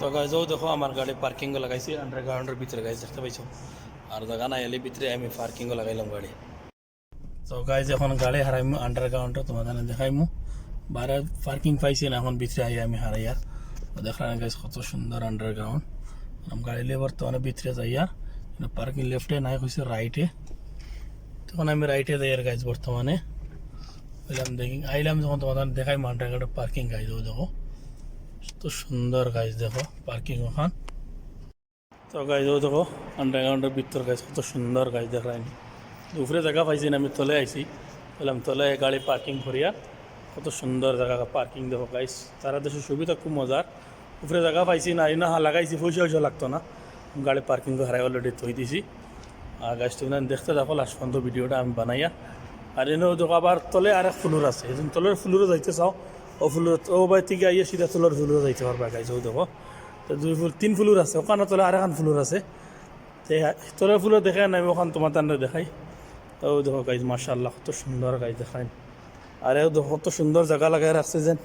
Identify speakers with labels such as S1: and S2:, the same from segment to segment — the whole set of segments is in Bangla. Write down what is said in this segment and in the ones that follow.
S1: তো গাইজও দেখো আমার গাড়ি পার্কিংও লাগাইছি আন্ডারগ্রাউন্ডের ভিতরে গাইজ দেখতে পাইছো আর জায়গা নাই এলে ভিতরে আমি পার্কিংও লাগাইলাম গাড়ি তো গাইজ এখন গাড়ি হারাইমু আন্ডারগ্রাউন্ডে তোমাদের দেখাইমু বাইরে পার্কিং পাইছি না এখন ভিতরে আই আমি হারাইয়া তো দেখলাম গাইজ কত সুন্দর আন্ডারগ্রাউন্ড আমি গাড়ি লিয়ে বর্তমানে ভিতরে যাইয়া পার্কিং লেফটে নাই হয়েছে রাইটে তখন আমি রাইটে যাই আর গাইজ বর্তমানে এলাম দেখি আইলাম যখন তোমাদের দেখাই আন্ডারগ্রাউন্ডে পার্কিং গাইজ দেখো তো সুন্দর গাছ দেখো, পার্কিং ওখান। তো ও দেখো আন্ডারগ্রাউন্ডের ভিতর গাইজ কত সুন্দর গাইজ দেখায় উপরে জায়গা পাইছি না, আমি তলে আইছি। বললাম, তলে গাড়ি পার্কিং করিয়া, কত সুন্দর জায়গা, পার্কিং দেখো গাইজ তারা দেশের সুবিধা খুব মজার। উপরে জায়গা পাইছি না না, লাগাইছি, পয়সা পয়সা লাগতো না। গাড়ি পার্কিং হারাই অলরেডি থই দিছি। আর গাছ তুমি দেখতে দেখো লাস্ট পর্যন্ত ভিডিওটা আমি বানাইয়া। আর এনেও দেখো, আবার তলে আর এক ফুলুর আছে। এই তলের ফুলুরও যাইতে চাও। ও ফুলুর ও বাই থেকে আইয়া সিধা তলের ফুলুরও যাইতে পারবা গাইজ ও দেখো তো দুই ফুল, তিন ফুলুর আছে ওখানে তলে আর এখন ফুলুর আছে। তলের ফুলও দেখে নাই ওখান তোমার তান্ডে দেখাই। ও দেখো গাইজ মার্শাল্লাহ কত সুন্দর গাইজ দেখাই। আর দেখো কত সুন্দর জায়গা লাগাই রাখছে যেন।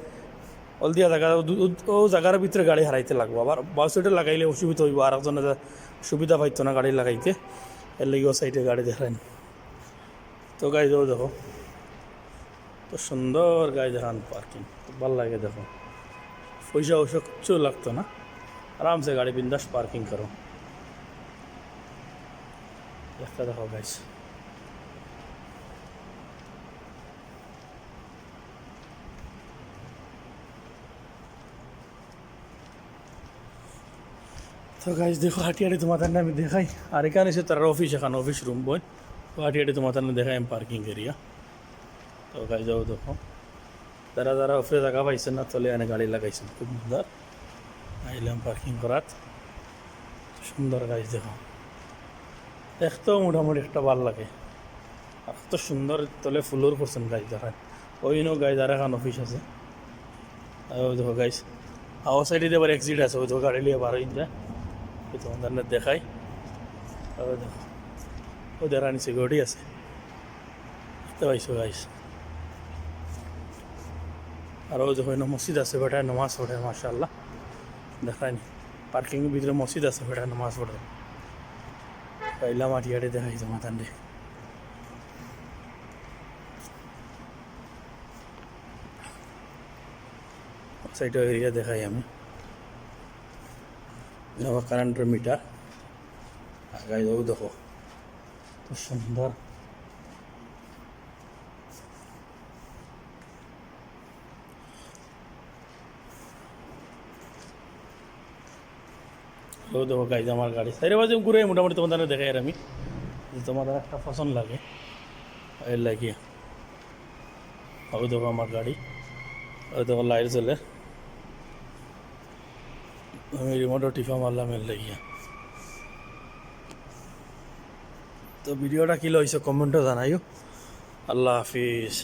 S1: অলদিয়া জায়গা ও- ও- ও জায়গার ভিতরে গাড়ি হারাইতে লাগবো। আবার বাউ সাইডে লাগাইলে অসুবিধা হইব আর একজনে যা সুবিধা পাইতো না গাড়ি লাগাইতে, এর লাগি ও সাইডে গাড়ি দেখাই তো গাই যাও দেখো সুন্দর গাই দেখান পার্কিং ভালো লাগে দেখো। পয়সা ওইসব কিচ্ছু লাগতো না। আরামসে গাড়ি বিন্দাস পার্কিং করো। একটা দেখো গাইস তো গাইজ দেখো হাটিয়াটি তোমাদের আমি দেখাই। আর এখানে এসে তার অফিস এখানে অফিস রুম বই হাটিয়াটি তোমাদের দেখাই আমি পার্কিং এরিয়া তো গাই যাও দেখো যারা যারা অফিসে জায়গা পাইছেন না, তলে এনে গাড়ি লাগাইছেন। খুব সুন্দর। আইলাম পার্কিং করাত। সুন্দর গাইজ দেখো। দেখতেও মোটামুটি একটা ভালো লাগে। কত সুন্দর তলে ফুলর করছেন গাইজ দেখান ওই নো গাইজ আর এখন অফিস আছে। ওই দেখো গাইজ আওয়ার সাইডে আবার এক্সিট আছে, ওই দেখো গাড়ি নিয়ে বার হয়ে যায়। এই তোমাদের দেখাই। দেখো, ওদের রানি সিকিউরিটি আছে। দেখতে পাইছো গাইস আর ও দেখো এনে মসজিদ আছে বেটা নমাজ পড়ে মাশাল্লাহ দেখায়নি পার্কিংয়ের ভিতরে মসজিদ আছে বেটা নমাজ পড়ে। পাইলাম আটিয়াটে দেখাই তোমার তান্ডে সাইড এরিয়া দেখাই আমি। কারেন্টের মিটার আগাই দেখো। তো সুন্দর। ও দেখো গাইজ আমার গাড়ি। সাইডে বাজে ঘুরে মোটামুটি তোমাদের দেখাই আর আমি। তোমাদের একটা পছন্দ লাগে। এর লাগিয়ে। ও দেখো আমার গাড়ি। ও দেখো লাইট চলে আমি রিমোটও টিফা মারলাম এর লাগিয়া। তো ভিডিওটা কী লইছে কমেন্টও জানাইও আল্লাহ হাফিজ।